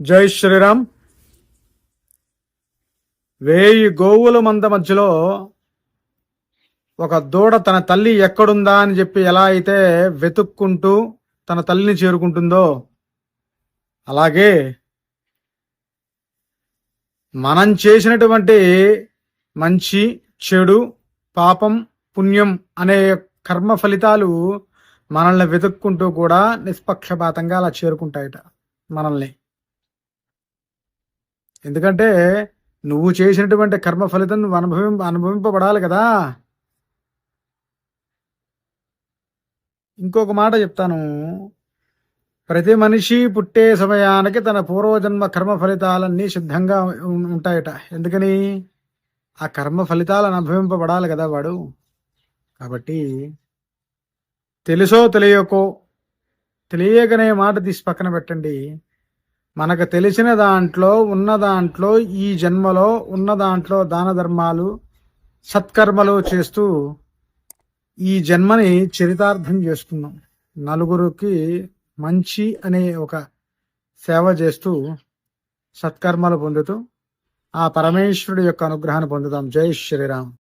జై శ్రీరామ్. వేయి గోవుల మంద మధ్యలో ఒక దూడ తన తల్లి ఎక్కడుందా అని చెప్పి ఎలా అయితే వెతుక్కుంటూ తన తల్లిని చేరుకుంటుందో అలాగే మనం చేసినటువంటి మంచి చెడు పాపం పుణ్యం అనే కర్మ ఫలితాలు మనల్ని వెతుక్కుంటూ కూడా నిష్పక్షపాతంగా అలా చేరుకుంటాయట మనల్ని. ఎందుకంటే నువ్వు చేసినటువంటి కర్మ ఫలితం నువ్వు అనుభవింప అనుభవింపబడాలి కదా. ఇంకొక మాట చెప్తాను. ప్రతి మనిషి పుట్టే సమయానికి తన పూర్వజన్మ కర్మ ఫలితాలన్నీ సిద్ధంగా ఉంటాయట. ఎందుకని? ఆ కర్మ ఫలితాలను అనుభవింపబడాలి కదా వాడు. కాబట్టి తెలుసో తెలియకో తెలియకనే మాట తీసి పక్కన పెట్టండి. మనకు తెలిసిన దాంట్లో ఉన్న దాంట్లో ఈ జన్మలో ఉన్న దాంట్లో దాన ధర్మాలు సత్కర్మలు చేస్తూ ఈ జన్మని చరితార్థం చేసుకున్నాం నలుగురికి మంచి అనే ఒక సేవ చేస్తూ సత్కర్మలు పొందుతూ ఆ పరమేశ్వరుడి యొక్క అనుగ్రహాన్ని పొందుతాం. జై శ్రీరామ్.